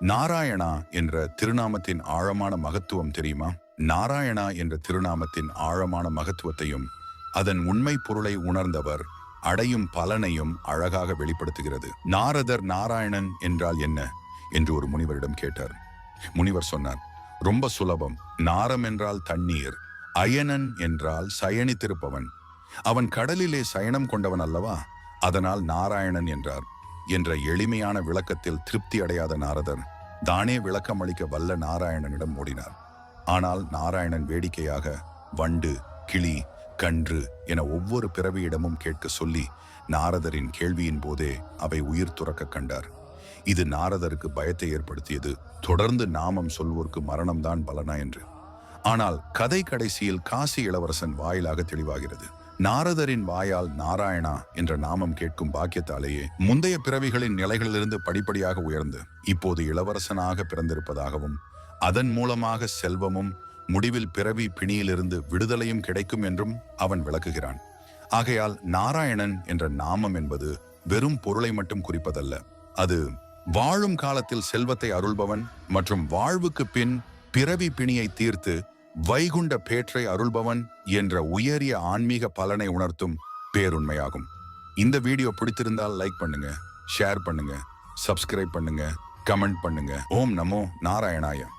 நாராயணா என்ற திருநாமத்தின் ஆழமான மகத்துவம் தெரியுமா? நாராயணா என்ற திருநாமத்தின் ஆழமான மகத்துவத்தையும் அதன் உண்மை பொருளை உணர்ந்தவர் அடையும் பலனையும் அழகாக வெளிப்படுத்துகிறது. நாரதர் நாராயணன் என்றால் என்ன? என்று ஒரு முனிவரிடம் கேட்டார். முனிவர் சொன்னார் ரொம்ப சுலபம். நாரம் என்றால் தண்ணீர் அயனன் என்றால் சயனித்திருப்பவன். அவன் கடலிலே சயனம் கொண்டவன் அல்லவா? அதனால் நாராயணன் என்றார். என்ற எளிமையான விளக்கத்தில் திருப்தி அடையாத நாரதர் தானே விளக்கம் அளிக்க வல்ல நாராயணனிடம் ஓடினார். ஆனால் நாராயணன் வேடிக்கையாக வண்டு கிளி கன்று என ஒவ்வொரு பிறவியிடமும் கேட்க சொல்லி நாரதரின் கேள்வியின் போதே அவை உயிர் துறக்க கண்டார். இது நாரதருக்கு பயத்தை ஏற்படுத்தியது. தொடர்ந்து நாமம் சொல்வோர்க்கு மரணம்தான் பலனா என்று. ஆனால் கதை கடைசியில் காசி இளவரசன் வாயிலாக தெளிவாகிறது. நாரதரின் வாயால் நாராயணா என்ற நாமம் கேட்கும் பாக்கியத்தாலேயே முந்தைய பிறவிகளின் நிலைகளிலிருந்து படிப்படியாக உயர்ந்து இப்போது இளவரசனாக பிறந்திருப்பதாகவும் அதன் மூலமாக செல்வமும் முடிவில் பிறவி பிணியிலிருந்து விடுதலையும் கிடைக்கும் என்றும் அவன் விளக்குகிறான். ஆகையால் நாராயணன் என்ற நாமம் என்பது வெறும் பொருளை மட்டும் குறிப்பதல்ல அது வாழும் காலத்தில் செல்வத்தை அருள்பவன் மற்றும் வாழ்வுக்கு பின் பிறவி பிணியை தீர்த்து வைகுண்ட பேற்றை அருள்பவன் என்ற உயரிய ஆன்மீக பலனை உணர்த்தும் பேருண்மையாகும். இந்த வீடியோ பிடித்திருந்தால் லைக் பண்ணுங்க ஷேர் பண்ணுங்க சப்ஸ்கிரைப் பண்ணுங்க கமெண்ட் பண்ணுங்க. ஓம் நமோ நாராயணாயம்